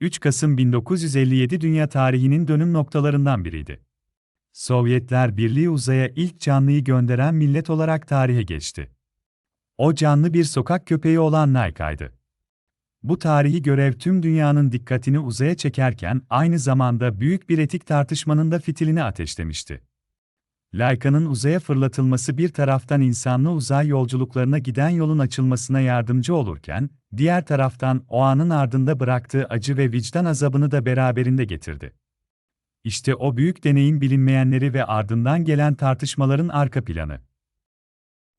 3 Kasım 1957 dünya tarihinin dönüm noktalarından biriydi. Sovyetler Birliği uzaya ilk canlıyı gönderen millet olarak tarihe geçti. O canlı bir sokak köpeği olan Layka'ydı. Bu tarihi görev tüm dünyanın dikkatini uzaya çekerken aynı zamanda büyük bir etik tartışmanın da fitilini ateşlemişti. Layka'nın uzaya fırlatılması bir taraftan insanlı uzay yolculuklarına giden yolun açılmasına yardımcı olurken, diğer taraftan o anın ardında bıraktığı acı ve vicdan azabını da beraberinde getirdi. İşte o büyük deneyin bilinmeyenleri ve ardından gelen tartışmaların arka planı.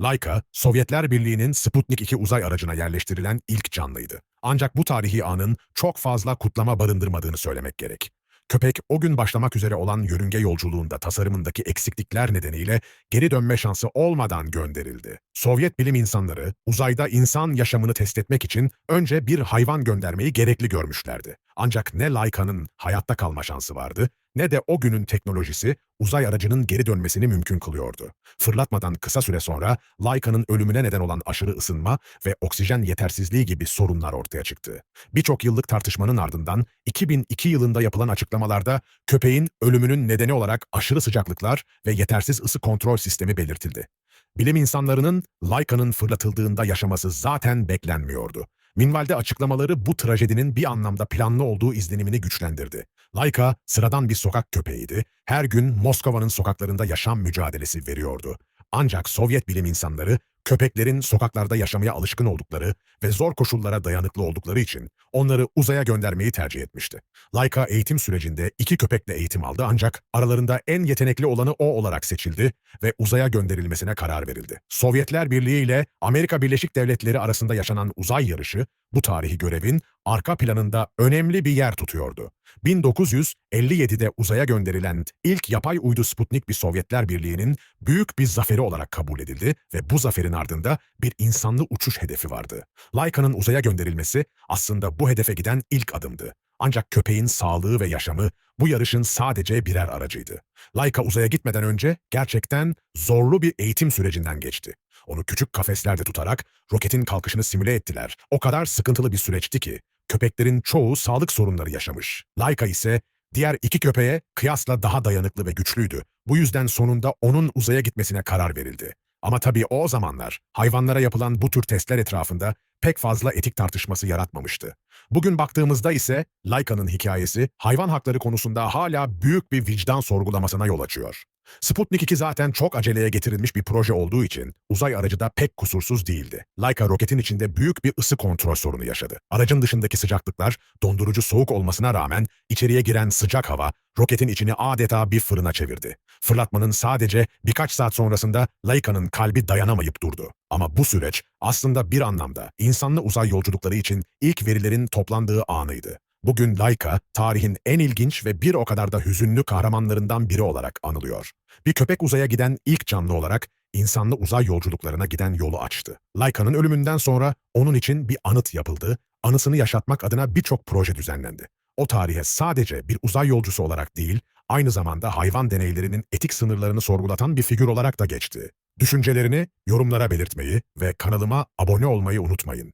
Laika, Sovyetler Birliği'nin Sputnik 2 uzay aracına yerleştirilen ilk canlıydı. Ancak bu tarihi anın çok fazla kutlama barındırmadığını söylemek gerek. Köpek o gün başlamak üzere olan yörünge yolculuğunda tasarımındaki eksiklikler nedeniyle geri dönme şansı olmadan gönderildi. Sovyet bilim insanları uzayda insan yaşamını test etmek için önce bir hayvan göndermeyi gerekli görmüşlerdi. Ancak ne Laika'nın hayatta kalma şansı vardı ne de o günün teknolojisi uzay aracının geri dönmesini mümkün kılıyordu. Fırlatmadan kısa süre sonra Laika'nın ölümüne neden olan aşırı ısınma ve oksijen yetersizliği gibi sorunlar ortaya çıktı. Birçok yıllık tartışmanın ardından 2002 yılında yapılan açıklamalarda köpeğin ölümünün nedeni olarak aşırı sıcaklıklar ve yetersiz ısı kontrol sistemi belirtildi. Bilim insanlarının Laika'nın fırlatıldığında yaşaması zaten beklenmiyordu. Minvalde açıklamaları bu trajedinin bir anlamda planlı olduğu izlenimini güçlendirdi. Laika sıradan bir sokak köpeğiydi. Her gün Moskova'nın sokaklarında yaşam mücadelesi veriyordu. Ancak Sovyet bilim insanları köpeklerin sokaklarda yaşamaya alışkın oldukları ve zor koşullara dayanıklı oldukları için onları uzaya göndermeyi tercih etmişti. Laika eğitim sürecinde iki köpekle eğitim aldı ancak aralarında en yetenekli olanı o olarak seçildi ve uzaya gönderilmesine karar verildi. Sovyetler Birliği ile Amerika Birleşik Devletleri arasında yaşanan uzay yarışı bu tarihi görevin arka planında önemli bir yer tutuyordu. 1957'de uzaya gönderilen ilk yapay uydu Sputnik bir Sovyetler Birliği'nin büyük bir zaferi olarak kabul edildi ve bu zaferin ardında bir insanlı uçuş hedefi vardı. Laika'nın uzaya gönderilmesi aslında bu hedefe giden ilk adımdı. Ancak köpeğin sağlığı ve yaşamı bu yarışın sadece birer aracıydı. Laika uzaya gitmeden önce gerçekten zorlu bir eğitim sürecinden geçti. Onu küçük kafeslerde tutarak roketin kalkışını simüle ettiler. O kadar sıkıntılı bir süreçti ki köpeklerin çoğu sağlık sorunları yaşamış. Laika ise diğer iki köpeğe kıyasla daha dayanıklı ve güçlüydü. Bu yüzden sonunda onun uzaya gitmesine karar verildi. Ama tabii o zamanlar hayvanlara yapılan bu tür testler etrafında pek fazla etik tartışması yaratmamıştı. Bugün baktığımızda ise Laika'nın hikayesi hayvan hakları konusunda hala büyük bir vicdan sorgulamasına yol açıyor. Sputnik 2 zaten çok aceleye getirilmiş bir proje olduğu için uzay aracı da pek kusursuz değildi. Laika roketin içinde büyük bir ısı kontrol sorunu yaşadı. Aracın dışındaki sıcaklıklar dondurucu soğuk olmasına rağmen içeriye giren sıcak hava roketin içini adeta bir fırına çevirdi. Fırlatmanın sadece birkaç saat sonrasında Laika'nın kalbi dayanamayıp durdu. Ama bu süreç aslında bir anlamda insanlı uzay yolculukları için ilk verilerin toplandığı anıydı. Bugün Laika, tarihin en ilginç ve bir o kadar da hüzünlü kahramanlarından biri olarak anılıyor. Bir köpek uzaya giden ilk canlı olarak insanlı uzay yolculuklarına giden yolu açtı. Laika'nın ölümünden sonra onun için bir anıt yapıldı, anısını yaşatmak adına birçok proje düzenlendi. O tarihe sadece bir uzay yolcusu olarak değil, aynı zamanda hayvan deneylerinin etik sınırlarını sorgulatan bir figür olarak da geçti. Düşüncelerini yorumlara belirtmeyi ve kanalıma abone olmayı unutmayın.